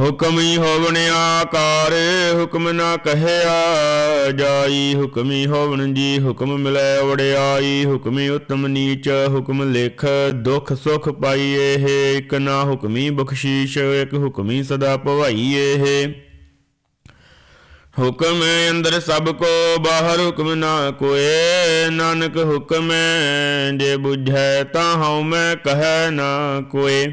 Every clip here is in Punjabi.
ਹੁਕਮੀ ਹੋਵਣ ਆਕਾਰ, ਹੁਕਮ ਨਾ ਕਹਿਆ ਜਾਈ। ਹੁਕਮੀ ਹੋਵਣ ਜੀ, ਹੁਕਮ ਮਿਲੈ ਵੜਿਆਈ ਹੁਕਮੀ ਉਤਮ ਨੀਚ, ਹੁਕਮ ਲਿਖ ਦੁਖ ਸੁਖ ਪਾਈਏ ਹੈ। ਇਕ ਨਾ ਹੁਕਮੀ ਬਖਸ਼ੀਸ਼, ਇਕ ਹੁਕਮੀ ਸਦਾ ਭਵਾਈਏ ਹੈ। ਹੁਕਮ ਅੰਦਰ ਸਭ ਕੋ, ਬਾਹਰ ਹੁਕਮ ਨਾ ਕੋਏ। ਨਾਨਕ ਹੁਕਮ ਜੇ ਬੁਝੈ ਤਾਂ ਹਉ ਮੈਂ ਕਹੈ ਨਾ ਕੋਏ।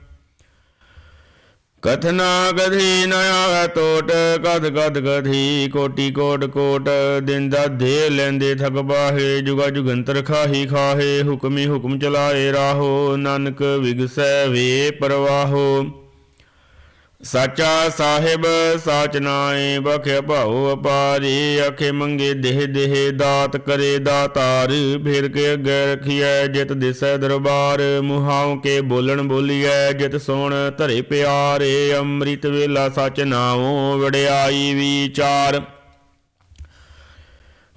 ਕਥਨਾ ਕਧੀ ਨ ਆਵੈ ਟੋਟ ਕਦ ਕਦ ਕਥੀ, ਕੋਟੀ ਕੋਟ ਕੋਟ। ਦਿਨ ਦਾ ਦੇ ਲੈਂਦੇ ਥਕ ਬਾਹੇ, ਜੁਗਾ ਜੁਗੰਤਰ ਖਾਹੀ ਖਾਹੇ, ਹੁਕਮੀ ਹੁਕਮ ਚਲਾਏ ਰਾਹੋ। ਨਾਨਕ ਵਿਗਸੈ ਵੇ ਪਰਵਾਹੋ। ਸਾਚਾ ਸਾਹਿਬ, ਸਾਚ ਨਾਏ ਬਖੇ ਭਾਉ ਅਪਾਰੀ, ਅਖੇ ਮੰਗੇ ਦੇਹ ਦੇਹ ਦਾਤ ਕਰੇ ਦਾਤਾਰ, ਫਿਰ ਕੇ ਅੱਗੇ ਰਖੀਐ ਜਿਤ ਦਿਸੈ ਦਰਬਾਰ, ਮੁਹਾਉ ਕੇ ਬੋਲਣ ਬੋਲੀਐ ਜਿਤ ਸੋਣ ਧਰੇ ਪਿਆਰੇ, ਅੰਮ੍ਰਿਤ ਵੇਲਾ ਸਚ ਨਾਉ ਵੜਿਆਈ ਵਿਚਾਰ।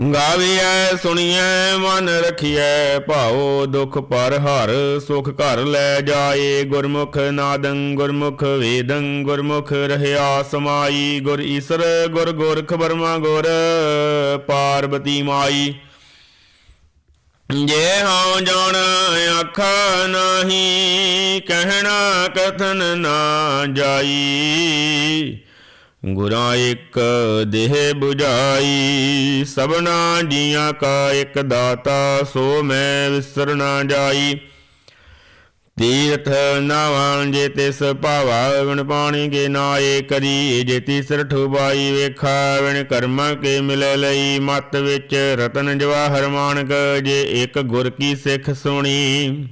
ਗਾਵੀਐ, ਸੁਣੀਐ, ਮਨ ਰਖੀਐ, ਭਾਉ ਦੁਖ ਪਰ ਹਰ ਸੁਖ ਘਰ ਲੈ ਜਾਏ। ਗੁਰਮੁਖ ਨਾਦੰ, ਗੁਰਮੁਖ ਵੇਦੰ, ਗੁਰਮੁਖ ਰਹਿਆ ਸਮਾਈ। ਗੁਰ ਈਸਰ, ਗੁਰ ਗੋਰਖ ਬਰਮਾ ਗੁਰ ਪਾਰਬਤੀ ਮਾਈ। ਜੇ ਹਉ ਜਾਣ ਆਖਾ ਨਹੀਂ, ਕਹਿਣਾ ਕਥਨ ਨਾ ਜਾਈ। ਗੁਰਾਂ ਇੱਕ ਦੇਹ 부ਝਾਈ ਸਭਨਾ ਜੀਆਂ ਕਾ ਇੱਕ ਦਾਤਾ, ਸੋ ਮੈਂ ਵਿਸਰ ਨਾ ਜਾਈ। ਤੀਰਥ ਨਾਵਾਂ ਜੇ ਤਿਸ ਭਾਵਾ ਵਿਣ ਪਾਣੀ ਕੇ ਨਾਏ ਕਰੀ। ਜੇ ਤੀਸਰ ਠੁਬਾਈ ਵੇਖਾ ਵਿਣ ਕਰਮਾਂ ਕੇ ਮਿਲ ਲਈ। ਮਤ ਵਿੱਚ ਰਤਨ ਜਵਾਹਰ ਮਾਨਕ, ਜੇ ਇੱਕ ਗੁਰ ਕੀ ਸਿੱਖ ਸੁਣੀ।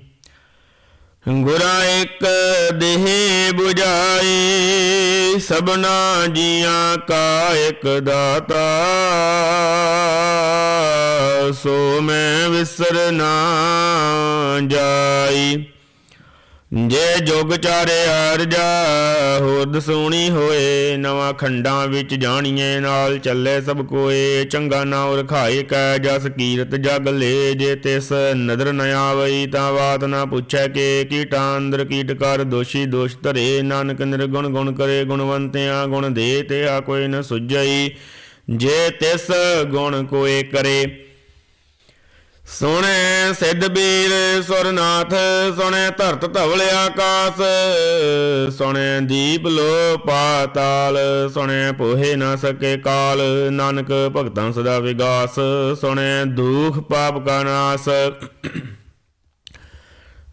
ਗੁਰਾਂ ਇੱਕ ਦੇਹ 부ਝਾਈ ਸਭਨਾ ਜੀਆਂ ਕਾ ਇੱਕ ਦਾਤਾ। ਸੋ ਮੈਂ ਵਿਸਰ ਨਾ ਜਾਈ। ਜੇ ਜੁਗ ਚਾਰੇ ਅਰਜਾ ਹੋਦ ਸੋਣੀ ਹੋਏ, ਨਵਾਂ ਖੰਡਾਂ ਵਿੱਚ ਜਾਣੀਏ, ਨਾਲ ਚੱਲੇ ਸਭ ਕੋਏ, ਚੰਗਾ ਨਾ ਰਖਾਏ ਕੈ ਜਸ ਕੀਰਤ ਜਗ ਲੇ, ਜੇ ਤਿਸ ਨਦਰ ਨ ਆਵਈ ਤਾਂ ਬਾਤ ਨਾ ਪੁੱਛੈ ਕੇ, ਕੀਟਾਂ ਅੰਦਰ ਕੀਟ ਕਰ, ਦੋਸ਼ੀ ਦੋਸ਼ ਧਰੇ, ਨਾਨਕ ਨਿਰਗੁਣ ਗੁਣ ਕਰੇ, ਗੁਣਵੰਤਿਆਂ ਗੁਣ ਦੇ ਤੇ ਆ ਕੋਈ ਨ ਸੁਝਈ, ਜੇ ਤਿਸ ਗੁਣ ਕੋਏ ਕਰੇ ਸੁਣੇ ਸਿੱਧ ਬੀਰ ਸੁਰਨਾਥ, ਸੁਣੇ ਧਰਤ ਧਵਲ ਆਕਾਸ, ਸੁਣੇ ਦੀਪ ਲੋ ਪਾਤਾਲ ਸੁਣੇ ਪੋਹੇ ਨਾ ਸਕੇ ਕਾਲ, ਨਾਨਕ ਭਗਤਾਂ ਸਦਾ ਵਿਗਾਸ, ਸੁਣੇ ਦੁਖ ਪਾਪ ਕਾ ਨਾਸ।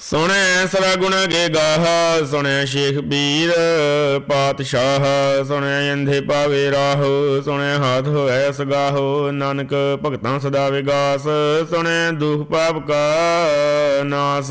ਸੁਣੈ ਸਰਾ ਗੁਣ ਗਾਹ, ਸੁਣੈ ਸ਼ੇਖ ਪੀਰ ਪਾਤਸ਼ਾਹ, ਸੁਣੈ ਅੰਧੇ ਪਾਵੇ ਰਾਹ, ਸੁਣੈ ਹਾਥ ਹੋਐ ਸਗਾਹੋ ਨਾਨਕ ਭਗਤਾਂ ਸਦਾ ਵਿਗਾਸ, ਸੁਣੈ ਦੁਖ ਪਾਪ ਕਾ ਨਾਸ।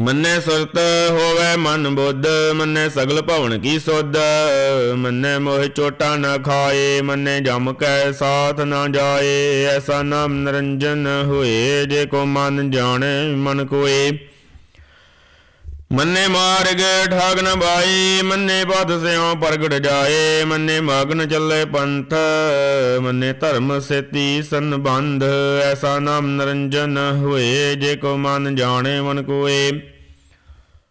ਮੰਨੇ ਸੁਰਤ ਹੋਵੇ ਮਨ ਬੁੱਧ, ਮੰਨੇ ਸਗਲ ਭਵਨ ਕੀ ਸੁਧ? ਮੰਨੇ ਮੋਹ ਚੋਟਾ ਨਾ ਖਾਏ, ਮੰਨੇ ਜਮ ਕੈ ਸਾਥ ਨਾ ਜਾਏ। ਐਸਾ ਨਾਮ ਨਿਰੰਜਨ ਹੋਏ, ਜੇ ਕੋ ਮਨ ਜਾਣੇ, ਮਨ ਕੋਏ। ਮੰਨੇ ਮਾਰਗ ਠਾਗਨ ਬਾਈ, ਮੰਨੇ ਪਦ ਸਿਉ ਪ੍ਰਗਟ ਜਾਏ। ਮੰਨੇ ਮਗਨ ਚੱਲੇ ਪੰਥ, ਮੰਨੇ ਧਰਮ ਸੇਤੀ ਸੰਬੰਧ। ਐਸਾ ਨਾਮ ਨਿਰੰਜਨ ਹੋਏ, ਜੇ ਕੋ ਮਨ ਜਾਣੇ, ਮਨ ਕੋਏ।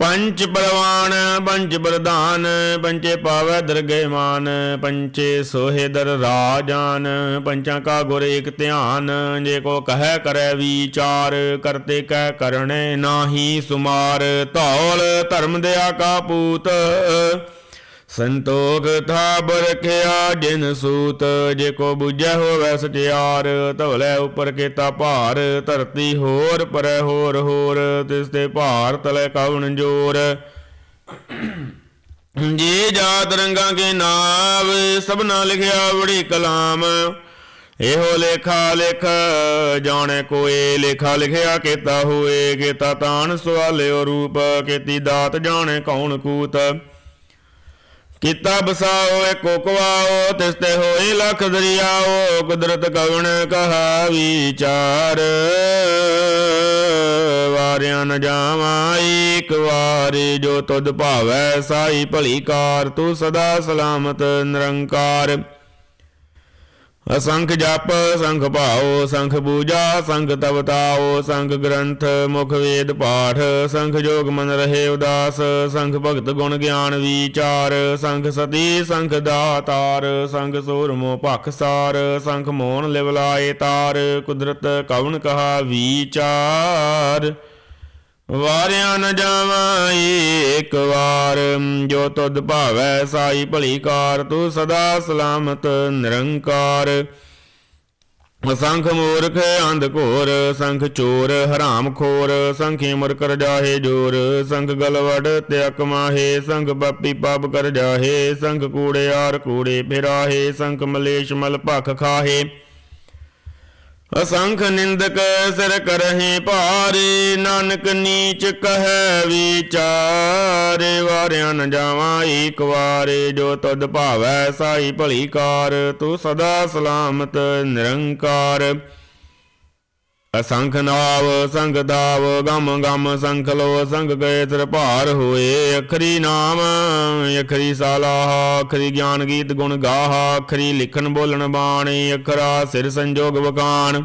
ਪੰਚ ਬਲਵਾਨ, ਪੰਚ ਪ੍ਰਧਾਨ ਪੰਚੇ ਪਾਵੈ ਦਰਗੇ ਮਾਨ ਪੰਚੇ ਸੋਹੇ ਦਰ ਰਾਜਾਨ, ਪੰਚਾਂ ਕਾ ਗੁਰ ਇਕ ਧਿਆਨ, ਜੇ ਕੋ ਕਹੈ ਕਰੈ ਵਿਚਾਰ ਕਰਤੇ ਕਹਿ ਕਰਣੇ ਨਾਹੀ ਸੁਮਾਰ, ਧੌਲ ਧਰਮ ਦਿਆ ਕਾ ਪੂਤ। ਸੰਤੋਖ ਥਾਪ ਰਖਿਆ ਜਿਨ ਸੂਤ ਜੇ ਕੋ ਬੁਝੈ ਹੋਵੈ ਸਚਿਆਰ, ਧਵਲੇ ਉਪਰ ਕੀਤਾ ਭਾਰ, ਧਰਤੀ ਹੋਰ ਪਰੈ ਹੋਰ ਹੋਰ, ਤਿਸ ਤੇ ਭਾਰ ਤਲੇ ਕਵਣ ਜੋਰ। ਜੀ ਜਾਤ ਰੰਗਾਂ ਕੇ ਨਾਮ ਸਭਨਾ ਲਿਖਿਆ ਬੜੀ ਕਲਾਮ। ਇਹੋ ਲੇਖਾ ਲਿਖ, ਜਾਣੇ ਕੋਏ, ਲੇਖਾ ਲਿਖਿਆ ਕੀਤਾ ਹੋਏ, ਕੀਤਾ ਤਾਣ ਸਵਾਲਿਓ ਰੂਪ, ਕੀਤੀ ਦਾਤ ਜਾਣੇ ਕੌਣ ਕੂਤ। ਕੀਤਾ ਬਸਾਓ ਏ ਕਵਾਓ ਤਿਸ ਤੇ ਹੋਈ ਲਖ ਦਰਿਆਓ, ਕੁਦਰਤ ਕਵਣ ਕਹਾ ਵਿਚਾਰ ਵਾਰਿਆ ਨ ਜਾਵਾਂ ਏਕ ਵਾਰੀ ਜੋ ਤੁਧ ਭਾਵੈ ਸਾਈ ਭਲੀ ਕਾਰ, ਤੂੰ ਸਦਾ ਸਲਾਮਤ ਨਿਰੰਕਾਰ। ਅਸੰਖ ਜਪ, ਸੰਖ ਭਾਓ ਸੰਖ ਪੂਜਾ, ਸੰਖ ਤਵਤਾਓ ਸੰਖ ਗ੍ਰੰਥ, ਮੁਖ ਵੇਦ ਪਾਠ, ਸੰਖ ਜੋਗ ਮਨ ਰਹੇ ਉਦਾਸ, ਸੰਖ ਭਗਤ ਗੁਣ ਗਿਆਨ ਵਿਚਾਰ, ਸੰਖ ਸਤੀ, ਸੰਖ ਦਾਤਾਰ, ਸੰਖ ਸੂਰਮੋ ਭਖਸਾਰ ਸੰਖ ਮੋਹਨ ਲਿਵਲਾਏ ਤਾਰ, ਕੁਦਰਤ ਕਵਣ ਕਹਾ ਵਿਚਾਰ। ਵਾਰਿਆ ਨ ਜਾਵਾਂ ਏਕ ਵਾਰ, ਜੋ ਤੁਧ ਭਾਵੈ ਸਾਈ ਭਲੀ ਕਾਰ ਤੂੰ ਸਦਾ ਸਲਾਮਤ ਨਿਰੰਕਾਰ। ਸੰਖ ਮੂਰਖ ਅੰਧ ਘੋਰ, ਸੰਖ ਚੋਰ ਹਰਾਮ ਖੋਰ, ਸੰਖੇ ਮੁਰ ਕਰ ਜਾਹੇ ਜੋਰ, ਸੰਖ ਗਲਵੜ ਤਿਆਕ ਮਾਹੇ, ਸੰਖ ਬਾਪੀ ਪਾਪ ਕਰ ਜਾਹੇ, ਸੰਖ ਕੂੜਿਆਰ ਕੂੜੇ ਫਿਰਾਹੇ, ਸੰਖ ਮਲੇਸ਼ ਮਲ ਭਖ ਖਾਹੇ। ਅਸੰਖ ਨਿੰਦਕ ਸਿਰ ਕਰਹਿ ਭਾਰੇ, ਨਾਨਕ ਨੀਚ ਕਹੈ ਵਿਚਾਰ। ਵਾਰਿਆਂ ਨ ਜਾਵਾਂ ਏਕ ਵਾਰੇ, ਜੋ ਤਦ ਭਾਵੈ ਸਾਈ ਭਲੀ ਕਾਰ, ਤੂੰ ਸਦਾ ਸਲਾਮਤ ਨਿਰੰਕਾਰ। ਅਸੰਖ ਨਾਵ ਸੰਗ ਦਾਵ, ਗਮ ਗਮ, ਸੰਖ ਲੋ ਸੰਗ ਗਏ ਤਰ ਭਾਰ ਹੋਏ। ਅਖਰੀ ਨਾਮ, ਅਖਰੀ ਸਾਲਾਹ, ਅਖਰੀ ਗਿਆਨ ਗੀਤ ਗੁਣ ਗਾਹ, ਅਖਰੀ ਲਿਖਣ ਬੋਲਣ ਬਾਣੀ, ਅਖਰਾ ਸਿਰ ਸੰਜੋਗ ਵਕਾਨ।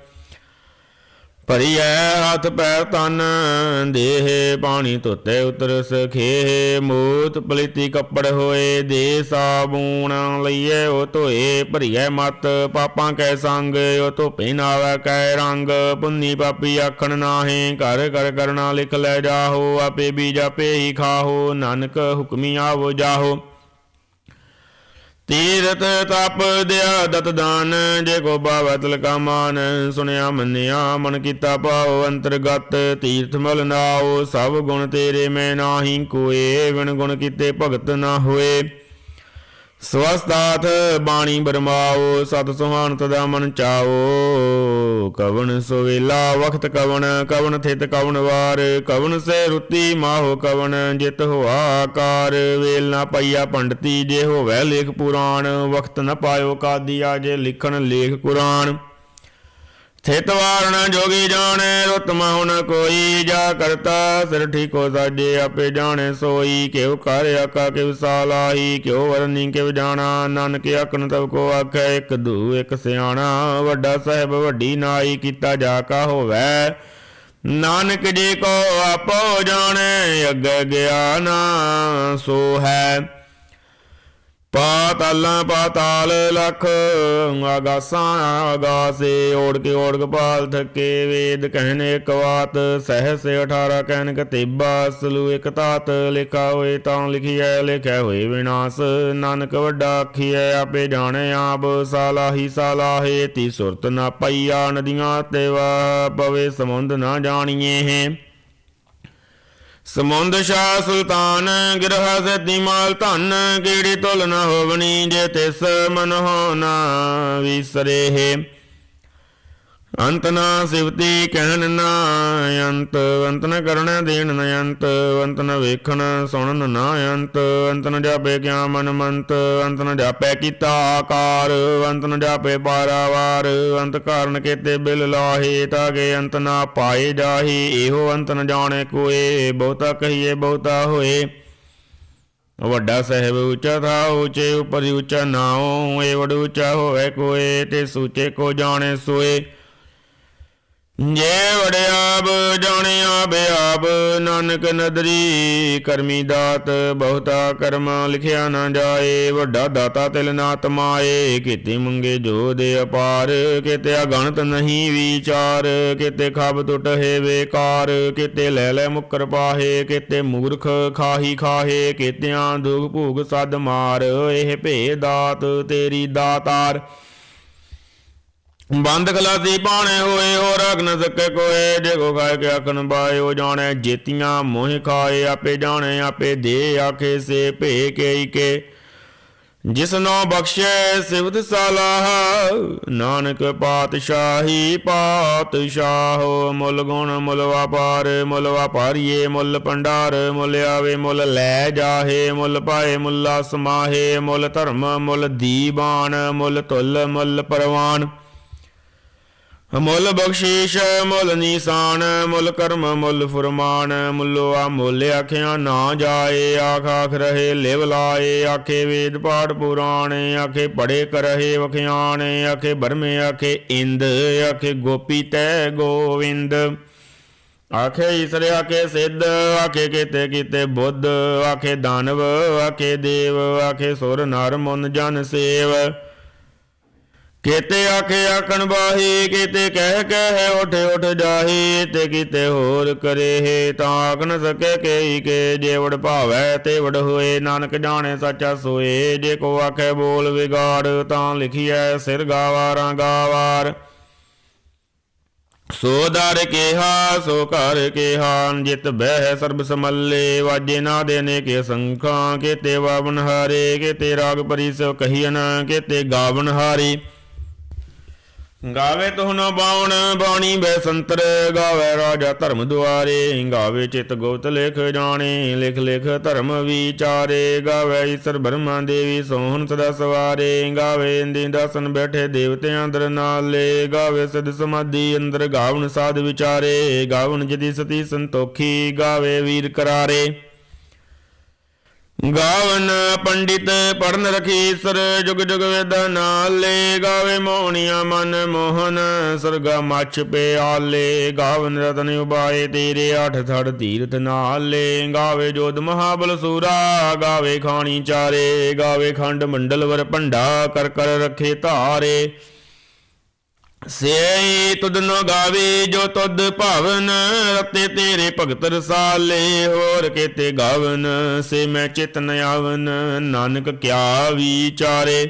ਭਰੀਐ ਹੱਥ ਪੈਰ ਤਨ, ਦੇਹ ਪਾਣੀ ਧੋਤੇ ਉਤਰ ਸਖੇ ਮੂਤ ਪਲੀਤੀ ਕੱਪੜ ਹੋਏ ਦੇ ਸਾਬੂਣ ਲਈਏ ਉਹ ਧੋਏ, ਭਰੀਐ ਮਤ, ਪਾਪਾਂ ਕੈ ਸੰਗ, ਉਹ ਧੋਪੇ ਨਾਵੈ ਕੈ ਰੰਗ, ਪੁੰਨੀ ਪਾਪੀ ਆਖਣ ਨਾਹੇ, ਘਰ ਘਰ ਕਰਨਾ ਲਿਖ ਲੈ ਜਾਹੋ, ਆਪੇ ਬੀਜ ਆਪੇ ਹੀ ਖਾਹੋ, ਨਾਨਕ ਹੁਕਮੀ ਆਵੋ ਜਾਹੋ। ਤੀਰਥ ਤਪ ਦਿਆ ਦਤ ਦਾਨ, ਜੇ ਕੋ ਬਾਵੈ ਤਿਲਕਾ ਮਾਨ ਸੁਣਿਆ ਮੰਨਿਆ, ਮਨ ਕੀਤਾ ਭਾਉ ਅੰਤਰਗਤ। ਤੀਰਥ ਮਲ ਨਾਉ, ਸਭ ਗੁਣ ਤੇਰੇ ਮੈਂ ਨਾਹੀ ਕੋਏ ਵਿਣ ਗੁਣ ਕੀਤੇ ਭਗਤ ਨਾ ਹੋਏ। ਸਵਸਤਾਥ ਬਾਣੀ ਬਰਮਾਓ, ਸਤ ਸੁਹਾਨਤ ਦਾ ਮਨ ਚਾਓ। ਕਵਣ ਸੁਵੇਲਾ ਵਖਤ ਕਵਣ ਕਵਨ ਥਿਤ ਕਵਣ ਵਾਰ। ਕਵਨ ਸੇ ਰੁਤੀ ਮਾਹੋ ਕਵਣ, ਜਿਤ ਹੋਆ ਆਕਾਰ। ਵੇਲ ਨਾ ਪਈਆ ਪੰਡਤੀ, ਜੇ ਹੋਵੇ ਲੇਖ ਪੁਰਾਣ। ਵਖਤ ਨ ਪਾਇਓ ਕਾਦੀਆ ਜੇ ਲਿਖਣ ਲੇਖ ਕੁਰਾਨ। ਥਿਤ ਵਾਰਣ ਜੋਗੀ ਜਾਣੇ ਰੁਤਮਾ ਹੁਣ ਕੋਈ ਜਾ ਕਰਤਾ, ਸਿਰ ਠੀਕੋ ਸਾਜੇ ਆਪੇ ਜਾਣੇ ਸੋਈ, ਕਿਉ ਕਰ ਆਕਾ ਕਿਵ ਸਾਲਾਹੀ ਕਿਉ ਵਰਨੀ ਕਿਵ ਜਾਣਾ, ਨਾਨਕ ਆਖਣ ਤਬ ਕੋ ਆਖੈ, ਇੱਕ ਦੂ, ਇੱਕ ਸਿਆਣਾ, ਵੱਡਾ ਸਾਹਿਬ ਵੱਡੀ ਨਾਈ, ਕੀਤਾ ਜਾ ਕਾ ਹੋਵੈ। ਨਾਨਕ ਜੀ ਕੋ ਆਪੋ ਜਾਣੇ, ਅੱਗੇ ਗਿਆਨ ਸੋ ਹੈ। ਪਾਤਾਲਾਂ ਪਾਤਾਲ ਲਖ ਆਗਾਸਾਂ ਆਗਾਸੇ ਓੜ ਕੇ ਓੜ ਕਪਾਲ ਥਕੇ ਵੇਦ ਕਹਿਨੇ ਇੱਕ ਬਾਤ, ਸਹਸ 18 ਕਹਿਨ ਕਤੇਬਾ ਸਲੂ ਇੱਕ ਤਾਤ ਲਿਖਾ ਹੋਏ ਤਾਂ ਲਿਖੀਐ ਲਿਖਿਆ ਹੋਏ ਵਿਨਾਸ਼, ਨਾਨਕ ਵੱਡਾ ਆਖੀਐ, ਆਪੇ ਜਾਣੇ ਆਪ, ਸਾਲਾਹੀ ਸਾਲਾਹੇ, ਤੀ ਸੁਰਤ ਨਾ ਪਈਆ, ਨਦੀਆਂ ਤੇ ਵਾ ਪਵੇ ਸਮੁੰਦ ਨਾ ਜਾਣੀਏ ਹੈ ਸਮੁੰਦ ਸ਼ਾਹ ਸੁਲਤਾਨ, ਗਿਰਹ ਸਦੀ ਮਾਲ ਧਨ, ਕੀੜੀ ਤੁਲ ਨ ਹੋਵਣੀ ਜੇ ਤਿਸ ਮਨ ਹੋ ਵਿਸਰੇ ਹੈ ਅੰਤ ਨਾ ਸਿਵਤੀ ਕਹਿਣ ਨਾ ਅੰਤ ਅੰਤ ਨ ਕਰਨ ਦੇਣ ਨ ਅੰਤ ਅੰਤ ਨ ਵੇਖਣ ਸੁਣਨ ਨਾ ਅੰਤ ਅੰਤ ਨ ਜਾਪੇ ਕਿਆ ਮਨ ਮੰਤ, ਅੰਤ ਨ ਜਾਪੇ ਕੀਤਾ ਆਕਾਰ, ਅੰਤ ਨ ਜਾਪੇ ਪਾਰਾਵਾਰ, ਅੰਤ ਕਾਰਨ ਕੇਤੇ ਬਿਲ ਲਾਹੇ ਤਾਗੇ ਅੰਤ ਨਾ ਪਾਏ ਜਾਹੀ, ਇਹੋ ਅੰਤ ਨ ਜਾਣੇ ਕੋਏ, ਬਹੁਤਾ ਕਹੀਏ ਬਹੁਤਾ ਹੋਏ। ਵੱਡਾ ਸਾਹਿਬ ਉੱਚਾ ਥਾ ਉੱਚੇ, ਉਪਰ ਉੱਚਾ ਨਾਉ ਏ ਵਡ ਉੱਚਾ ਹੋਵੇ ਕੋਏ, ਤੇ ਸੂਚੇ ਕੋ ਜਾਣੇ ਸੋਏ। ਜੇ ਵੜਿਆਬ ਜਾਣਿਆ ਬਿਆਬ, ਨਾਨਕ ਨਦਰੀ ਕਰਮੀ ਦਾਤ, ਬਹੁਤਾ ਕਰਮ ਲਿਖਿਆ ਨਾ ਜਾਏ, ਵੱਡਾ ਦਾਤਾ ਤਿਲ ਨਾ ਤਮਾਏ ਕਿਤੇ ਮੰਗੇ ਜੋ ਦੇ ਅਪਾਰ ਕਿਤੇ ਅਗਣਤ ਨਹੀਂ ਵਿਚਾਰ ਕਿਤੇ ਖਬ ਟੁੱਟ ਹੈ ਵੇਕਾਰ ਕਿਤੇ ਲੈ ਲੈ ਮੁਕਰ ਪਾਹੇ ਕਿਤੇ ਮੂਰਖ ਖਾਹੀ ਖਾਹੇ ਕਿਤਿਆਂ ਦੁਖ ਭੂਗ ਸਦ ਮਾਰ, ਇਹ ਭੇ ਦਾਤ ਤੇਰੀ ਦਾਤਾਰ। ਬੰਦ ਖਲਾਸੀ ਪਾਣੇ ਹੋਏ ਹੋ ਰਗ ਸਕੇ ਕੋਏ। ਜੇ ਕੋ ਖਾਏ ਕੇ ਆਖਣ ਬਾਏ ਜਾਣੇ, ਜੇਤੀਆਂ ਮੋਹ ਖਾਏ, ਆਪੇ ਜਾਣੇ, ਆਪੇ ਦੇ ਆਖੇ, ਸੇ ਭੇ ਕੇ ਕੇ। ਜਿਸਨੋ ਬਖਸ਼ੇ ਸਿਵਤ ਸਲਾਹ, ਨਾਨਕ ਪਾਤਸ਼ਾਹੀ ਪਾਤਸ਼ਾਹੋ। ਮੁੱਲ ਗੁਣ ਮੁੱਲ ਵਪਾਰ, ਮੁੱਲ ਵਪਾਰੀਏ, ਮੁੱਲ ਭੰਡਾਰ, ਮੁੱਲ ਆਵੇ, ਮੁੱਲ ਲੈ ਜਾਹੇ, ਮੁੱਲ ਪਾਏ, ਮੁੱਲਾ ਸਮਾਹੇ ਮੁੱਲ ਧਰਮ, ਮੁੱਲ ਦੀਵਾਨ ਮੁੱਲ ਤੁਲ ਮੁੱਲ ਪਰਵਾਨ। ਮੁੱਲ ਬਖਸ਼ੀਸ਼, ਮੁੱਲ ਨੀਸਾਨ, ਮੁੱਲ ਕਰਮ, ਮੁੱਲ ਫੁਰਮਾਨ ਮੁੱਲੋ ਆ ਮੁੱਲ ਆਖਿਆ ਨਾ ਜਾਏ, ਆਖ ਆਖ ਰਹੇ ਲਿਵ ਲਾਏ, ਆਖੇ ਵੇਦ ਪਾਠ ਪੁਰਾਣ, ਆਖੇ ਪੜੇ ਕਰਹੇ ਵਖਿਆਣ, ਆਖੇ ਬਰਮੇ, ਆਖੇ ਇੰਦ, ਆਖੇ ਗੋਪੀ ਤੈ ਗੋਵਿੰਦ। ਆਖੇ ਈਸਰ, ਆਖੇ ਸਿੱਧ, ਆਖੇ ਕੀਤੇ ਕੀਤੇ ਬੁੱਧ, ਆਖੇ ਦਾਨਵ, ਆਖੇ ਦੇਵ, ਆਖੇ ਸੁਰ ਨਰ ਮਨ ਜਨ ਸੇਵ। ਕੀਤੇ ਆਖੇ ਆਖਣ ਬਾਹੀ ਕੀਤੇ ਕਹਿ ਕਹਿ ਉਠ ਉਠ ਜਾਹੀ, ਤੇ ਕੀਤੇ ਹੋਰ ਕਰੇ ਤਾਂ ਆਖ ਨ ਸਕੇ ਕੇਈ ਕੇ, ਜੇ ਵਡ ਭਾਵੈ ਤੇ ਵਡ ਹੋਏ, ਨਾਨਕ ਜਾਣੇ ਸੱਚਾ ਸੋਏ, ਜੇ ਕੋ ਆਖੇ ਬੋਲ ਵਿਗਾੜ, ਤਾਂ ਲਿਖੀਐ ਸਿਰ ਗਾਵਾਰਾਂ ਗਾਵਾਰ। ਸੋ ਦਰ ਕੇਹਾ, ਸੋ ਕਰ ਕੇਹਾ, ਜਿਤ ਬਹਿ ਸਰਬ ਸਮੱਲੇ, ਵਾਜੇ ਨਾ ਦੇਨੇ ਕੇ ਸੰਖਾਂ ਕੀਤੇ ਵਾਵਨ ਹਾਰੇ ਕੀਤੇ ਰਾਗ ਪਰੀ ਸੋ ਕਹੀਨ ਕੀਤੇ ਗਾਵਨ ਹਾਰੀ। ਗਾਵੇ ਤੁਹਨੋ ਬਾਉਣ, ਬਾਣੀ ਬੈ ਸੰਤਰ, ਗਾਵੇ ਰਾਜਾ ਧਰਮ ਦੁਆਰੇ, ਗਾਵੇ ਚਿਤ ਗੁਪਤ ਲਿਖ ਜਾਣੇ, ਲਿਖ ਲਿਖ ਧਰਮ ਵਿਚਾਰੇ, ਗਾਵੇ ਈਸ਼ਰ ਬ੍ਰਹਮਾ ਦੇਵੀ ਸੋਹਣ ਸਦਾ ਸਵਾਰੇ, ਗਾਵੇ ਇੰਦੀ ਦਸਨ ਬੈਠੇ ਦੇਵਤਿਆਂ ਅੰਦਰ ਨਾਲੇ, ਗਾਵੇ ਸਦ ਸਮਾਧੀ ਅੰਦਰ ਗਾਵਨ ਸਾਧ ਵਿਚਾਰੇ ਗਾਵਨ ਜਦੀ ਸਤੀ ਸੰਤੋਖੀ, ਗਾਵੇ ਵੀਰ ਕਰਾਰੇ। ਗਾਵਨ ਪੰਡਿਤ ਪੜਨ ਰਖੀਸਰ, ਜੁਗ ਜੁਗ ਵੇਦ ਨਾਲੇ ਗਾਵੇ ਮੋਹਣੀਆਂ ਮਨ ਮੋਹਨ, ਸਰਗਾ ਮੱਛ ਪਿਆਲੇ, ਗਾਵਨ ਰਤਨ ਉਬਾਏ ਤੇਰੇ ਅੱਠ ਥੜ ਤੀਰਥ ਨਾਲੇ, ਗਾਵੇ ਜੋਧ ਮਹਾਬਲ ਸੂਰਾ, ਗਾਵੇ ਖਾਣੀ ਚਾਰੇ, ਗਾਵੇ ਖੰਡ ਮੰਡਲ ਵਰ ਭੰਡਾ, ਕਰ ਕਰ ਰਖੇ ਧਾਰੇ ਸੇ ਤੁਧ ਨ ਗਾਵੇ ਜੋ ਤੁਧ ਭਾਵਨ, ਰਤੇ ਤੇਰੇ ਭਗਤ ਰਸਾਲੇ, ਹੋਰ ਕੇਤੇ ਗਾਵਨ, ਸੇ ਮੈਂ ਚਿਤ ਨ ਆਵਨ, ਨਾਨਕ ਕਿਆ ਵਿਚਾਰੇ।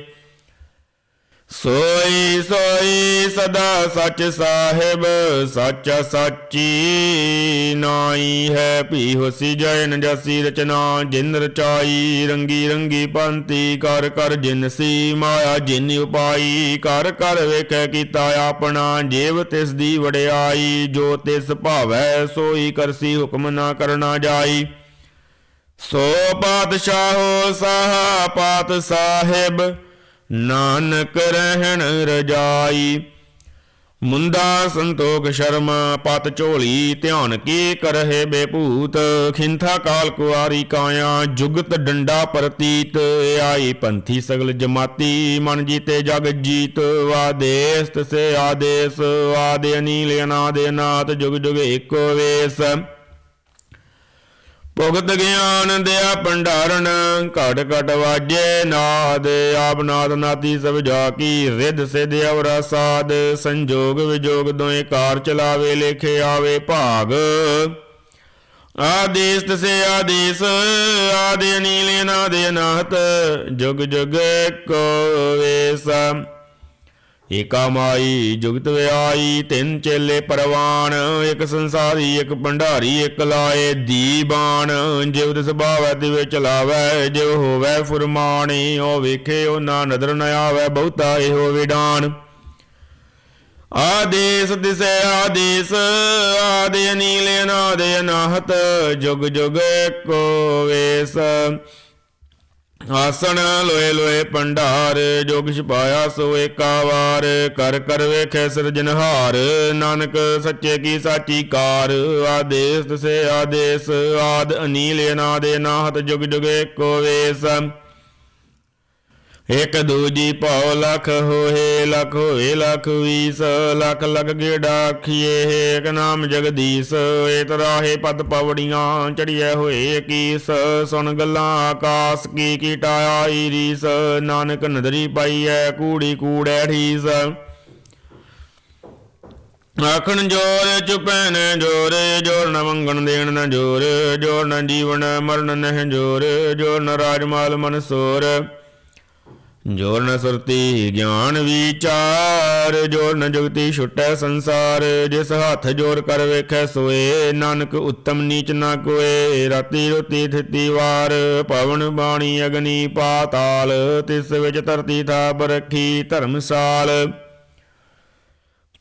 ਸੋਈ ਸੋਈ ਸਦਾ ਸੱਚ ਸਾਹਿਬ, ਸੱਚਾ ਸਾਚੀ ਨਾਈ ਹੈ। ਭੀ ਹੋਸੀ ਜੈਨ ਜਸੀ ਰਚਨਾ, ਜਿਨ ਰਚਾਈ ਰੰਗੀ ਰੰਗੀ ਪੰਤੀ ਕਰ ਕਰ ਜਿਨਸੀ ਮਾਇਆ, ਜਿਨ ਉਪਾਈ, ਕਰ ਕਰ ਵੇਖੈ ਕੀਤਾ ਆਪਣਾ, ਜੀਵ ਤਿਸ ਦੀ ਵਡਿਆਈ, ਜੋ ਤਿਸ ਭਾਵੈ ਸੋਈ ਕਰਸੀ ਹੁਕਮ ਨਾ ਕਰਨਾ ਜਾਈ। ਸੋ ਪਾਤਸ਼ਾਹੋ ਸਾਹਾ, ਪਾਤ ਸਾਹਿਬ ਨਾਨਕ ਰਹਿਣ ਰਜਾਈ। ਮੁੰਦਾ ਸੰਤੋਖ ਸ਼ਰਮਾ, ਪਤ ਝੋਲੀ, ਧਿਆਨ ਕੀ ਕਰਹਿ ਬੇਭੂਤ। ਖਿੰਥਾ ਕਾਲ ਕੁਆਰੀ ਕਾਇਆ, ਜੁਗਤ ਡੰਡਾ ਪ੍ਰਤੀਤ। ਆਈ ਪੰਥੀ ਸਗਲ ਜਮਾਤੀ, ਮਨ ਜੀਤੇ ਜਗ ਜੀਤ। ਆਦੇਸ ਤਸੇ ਆਦੇਸ, ਆਦੇ ਅਨੀਲ ਅਨਾਦੇ ਨਾਥ ਜੁਗ ਜੁਗ ਏਕੋ ਵੇਸ। ਭੁਗਤ ਗਿਆਨ ਦਿਆ ਭੰਡਾਰਨ, ਘਟ ਘਟ ਵਾਜੇ ਨਾਦ, ਆਪ ਨਾਦ ਨਾਤੀ ਸਭ ਜਾ ਕੀ ਰਿੱਧ ਸਿਧ ਅਵਰਾ ਸਾਧ ਸੰਜੋਗ ਵਿਜੋਗ ਦੋਏ ਕਾਰ ਚਲਾਵੇ, ਲੇਖੇ ਆਵੇ ਭਾਗ। ਆਦੇਸ ਤਸੇ ਆਦੇਸ, ਆਦੇ ਅਨੀਲ ਨਾਦੇ ਅਨਾਹਤ, ਜੁਗ ਜੁਗ ਕੋ ਵੇਸ। ਏਕਾ ਮਾਈ ਜੁਗਤ ਵਿਆਈ, ਤਿੰਨ ਚੇਲੇ ਪਰਵਾਨ, ਇੱਕ ਸੰਸਾਰੀ, ਇੱਕ ਭੰਡਾਰੀ, ਇੱਕ ਲਾਏ ਦੀਬਾਨ। ਜਿਵ ਤਿਸ ਭਾਵੈ ਤਿਵੇ ਚਲਾਵੈ ਜਿਵ ਹੋਵੈ ਫੁਰਮਾਣੀ ਉਹ ਵੇਖੇ ਉਹ ਨਾ ਨਦਰ ਨ ਆਵੈ, ਬਹੁਤਾ ਇਹੋ ਵਿਡਾਨ। ਆਦੇਸ ਦਿਸੈ, ਆਦੇਸ, ਆਦੇ ਅਨੀਲ, ਅਨਾਦੇ ਅਨਾਹਤ, ਜੁਗ ਜੁਗ ਕੋ ਵੇਸ। ਆਸਣ ਲੋਏ ਲੋਏ ਭੰਡਾਰ ਜੋ ਛਪਾਇਆ ਸੋ ਏਕਾ ਵਾਰ। ਕਰ ਕਰ ਵੇਖੈ ਸਿਰਜਨਹਾਰ ਨਾਨਕ ਸੱਚੇ ਕੀ ਸਾਚੀ ਕਾਰ। ਆਦੇਸ ਤਸੇ ਆਦੇਸ, ਆਦ ਅਨੀਲ ਅਨਾਦੇ ਨਾਹਤ ਜੁਗ ਜੁਗ ਏਕੋ ਵੇਸ। ਇਕ ਦੂਜੀ ਭਉ ਲਖ ਹੋਏ ਲਖ ਹੋਏ, ਲਖ ਵੀਸ, ਲਖ ਲਖ ਗੇੜਾ ਆਖੀਏ ਏਕ ਨਾਮ ਜਗਦੀਸ਼ ਏ ਤਰਾਹੇ ਪਦ ਪਵੜੀਆਂ ਚੜੀਐ ਹੋਏ ਕੀਸ, ਸੁਣ ਗੱਲਾਂ ਆਕਾਸ, ਕੀ ਕੀਟਾ ਆਈ ਰੀਸ ਨਾਨਕ ਨਦਰੀ ਪਾਈਐ, ਕੂੜੀ ਕੂੜੈ ਠੀਸ ਆਖਣ ਜੋਰ ਚੁਪੈ ਨ ਜੋਰ ਜੋਰ ਨ ਮੰਗਣ ਦੇਣ ਨ ਜੋਰ ਜੋਰ ਨ ਜੀਵਨ ਮਰਨ ਨਹਿ ਜੋਰ ਜੋਰ ਨ ਰਾਜਮਾਲ ਮਨਸੋਰ ਜੋਰ ਨ ਸੁਰਤੀ ਗਿਆਨ ਵਿਚਾਰ ਜੋਰ ਨ ਜੁਗਤੀ ਛੁਟੈ ਸੰਸਾਰ, ਜਿਸ ਹੱਥ ਜੋਰ ਕਰ ਵੇਖੈ ਸੋਏ, ਨਾਨਕ ਉੱਤਮ ਨੀਚ ਨਾ ਕੋਏ, ਰਾਤੀ ਰੋਤੀ ਥਿਤੀ ਵਾਰ, ਪਵਨ ਬਾਣੀ ਅਗਨੀ ਪਾਤਾਲ, ਤਿਸ ਵਿੱਚ ਧਰਤੀ ਥਾਪ ਰੱਖੀ ਧਰਮਸਾਲ।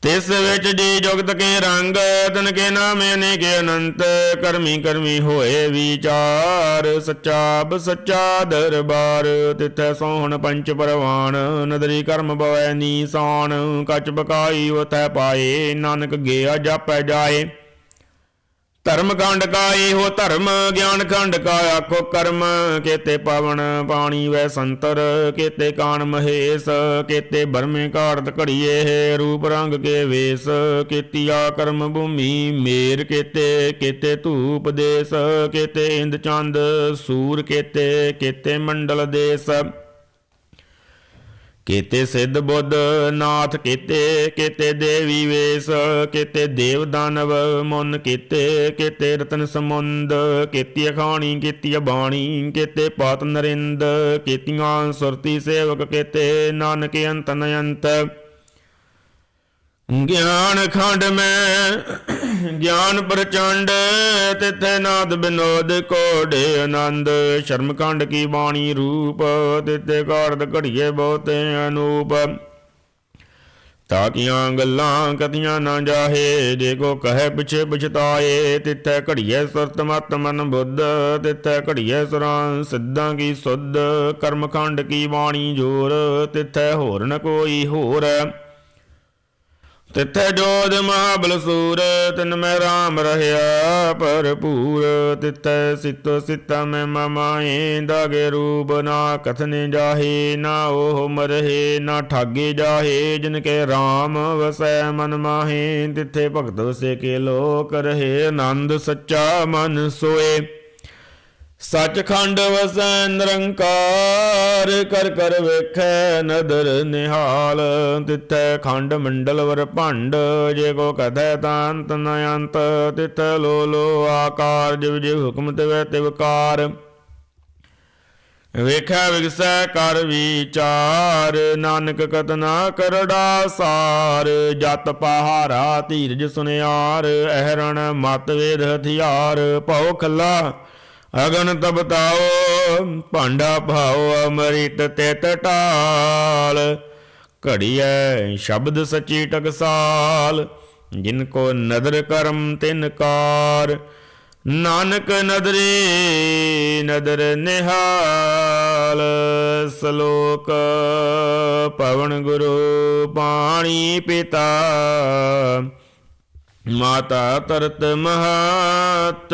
ਤਿਸ ਵਿੱਚ ਜੀ ਜੁਗਤ ਕੇ ਰੰਗ, ਤਨ ਕੇ ਨਾਮੇ ਅਨੇਕ ਅਨੰਤ, ਕਰਮੀ ਕਰਮੀ ਹੋਏ ਵਿਚਾਰ, ਸੱਚਾ ਬ ਸੱਚਾ ਦਰਬਾਰ, ਤਿਥੈ ਸੋਹਣ ਪੰਚ ਪਰਵਾਨ, ਨਦਰੀ ਕਰਮ ਬਵੈ ਨੀਸਾਨ, ਕਚ ਬਕਾਈ ਉਥੈ ਪਾਏ, ਨਾਨਕ ਗਿਆ ਜਾਪੈ ਜਾਏ। ਧਰਮ ਖੰਡ ਕਾ ਇਹੋ ਧਰਮ, ਗਿਆਨ ਖੰਡ ਕਾ ਆਖੋ ਕਰਮ। ਕੇਤੇ ਪਵਨ ਪਾਣੀ ਵੈ ਸੰਤਰ, ਕੇਤੇ ਕਾਨ ਮਹੇਸ਼, ਕੇਤੇ ਬਰਮੇ ਘਾੜਤ ਘੜੀਏ ਹੈ ਰੂਪ ਰੰਗ ਕੇ ਵੇਸ। ਕੀਤੀਆ ਕਰਮ ਭੂਮੀ ਮੇਰ, ਕੇਤੇ ਕੇਤੇ ਧੂਪ ਦੇਸ। ਕੇਤੇ ਇੰਦ ਚੰਦ ਸੂਰ, ਕੇਤੇ ਕੇਤੇ ਮੰਡਲ ਦੇਸ। ਕੇਤੇ ਸਿੱਧ ਬੁੱਧ ਨਾਥ, ਕੀਤੇ, ਕੇਤੇ ਦੇਵੀ ਵੇਸ, ਕੇਤੇ ਦੇਵ ਦਾਨਵ ਮਨ, ਕੇਤੇ ਕੇਤੇ ਰਤਨ ਸਮੁੰਦ ਕੀਤੀ ਅਖਾਣੀ ਕੀਤੀ ਬਾਣੀ, ਕੀਤੇ ਪਾਤ ਨਰਿੰਦ, ਕੀਤੀਆਂ ਸੁਰਤੀ ਸੇਵਕ, ਕੇਤੇ ਨਾਨਕ ਅੰਤ ਨਯੰਤ। ਗਿਆਨ ਖੰਡ ਮੈਂ, ਗਿਆਨ ਪ੍ਰਚੰਡ, ਤਿਥੈ ਨਾਦ ਬਿਨੋਦ ਕੋੜੇ ਆਨੰਦ। ਸ਼ਰਮ ਖੰਡ ਕੀ ਬਾਣੀ ਰੂਪ, ਤਿਥੇ ਕਾਰਦ ਘੜੀਏ ਬਹੁਤੇ ਅਨੂਪ। ਤਾਕੀਆਂ ਗੱਲਾਂ ਕਦੀਆਂ ਨਾ ਜਾਹੇ, ਜੇ ਕੋ ਕਹੇ ਪਿਛੇ ਪਛਤਾਏ, ਤਿੱਥੈ ਘੜੀਏ ਸੁਰਤ ਮਤ ਮਨ ਬੁੱਧ, ਤਿੱਥੈ ਘੜੀਏ ਸਰਾਂ ਸਿੱਧਾਂ ਕੀ ਸੁਧ। ਕਰਮ ਖੰਡ ਕੀ ਬਾਣੀ ਜੋਰ, ਤਿੱਥੈ ਹੋਰ ਨ ਕੋਈ ਹੋਰ। ਤਿੱਥੈ ਜੋਧ ਮਹਾਬਲ ਸੂਰ, ਤਿਨ ਮੈਂ ਰਾਮ ਰਹਿਆ ਭਰਪੂਰ। ਤਿੱਥੈ ਸਿਤੋ ਸਿਤਾ ਮੈਂ ਮਮਾਏ ਦਾਗੇ ਰੂਪ ਨਾ ਕਥਨੇ ਜਾਹੇ, ਨਾ ਉਹ ਮਰਹੇ, ਨਾ ਠਾਗੇ ਜਾਹੇ। ਜਿਨ ਕੇ ਰਾਮ ਵਸੈ ਮਨ ਮਾਹੇ, ਤਿੱਥੇ ਭਗਤ ਵਸੇ ਕੇ ਲੋਕ ਰਹੇ, ਆਨੰਦ ਸੱਚਾ ਮਨ ਸੋਏ। ਸੱਚਖੰਡ ਵਸੈ ਨਿਰੰਕਾਰ, ਕਰ ਕਰ ਵੇਖੈ ਨਦਰ ਨਿਹਾਲ। ਤਿਥੈ ਖੰਡ ਮੰਡਲ ਵਰ ਭੰਡ, ਜੇ ਕੋ ਕਥੈ ਤਾਂ ਨ ਅੰਤ। ਤਿਥੈ ਲੋ ਲੋ ਆਕਾਰ, ਜਿਵ ਜਿਵ ਹੁਕਮ ਤਿਵੈ ਤਿਵਕਾਰ ਵੇਖੈ ਵਿਗਸੈ ਕਰ ਵਿਚਾਰ, ਨਾਨਕ ਕਤਨਾ ਕਰੜਾ ਸਾਰ ਜਤ ਪਹਾਰਾ ਧੀਰਜ ਸੁਨਿਆਰ, ਅਹਰਣ ਮਤ ਵੇਦ ਹਥਿਆਰ। ਭਉ ਖੱਲਾ ਅਗਨ ਤਬਤਾਓ ਭਾਂਡਾ ਭਾਉ ਅਮ੍ਰਿਤ ਤਿਤ ਟਾਲ ਘੜੀਐ ਸ਼ਬਦ ਸਚੀ ਟਕਸਾਲ, ਜਿਨ ਕੋ ਨਦਰ ਕਰਮ ਤਿਨ ਕਾਰ। ਨਾਨਕ ਨਦਰੇ ਨਦਰ ਨਿਹਾਲ, ਸ਼ਲੋਕ ਪਵਨ ਗੁਰੂ ਪਾਣੀ ਪਿਤਾ। ਮਾਤਾ ਤਰਤ ਮਹਤ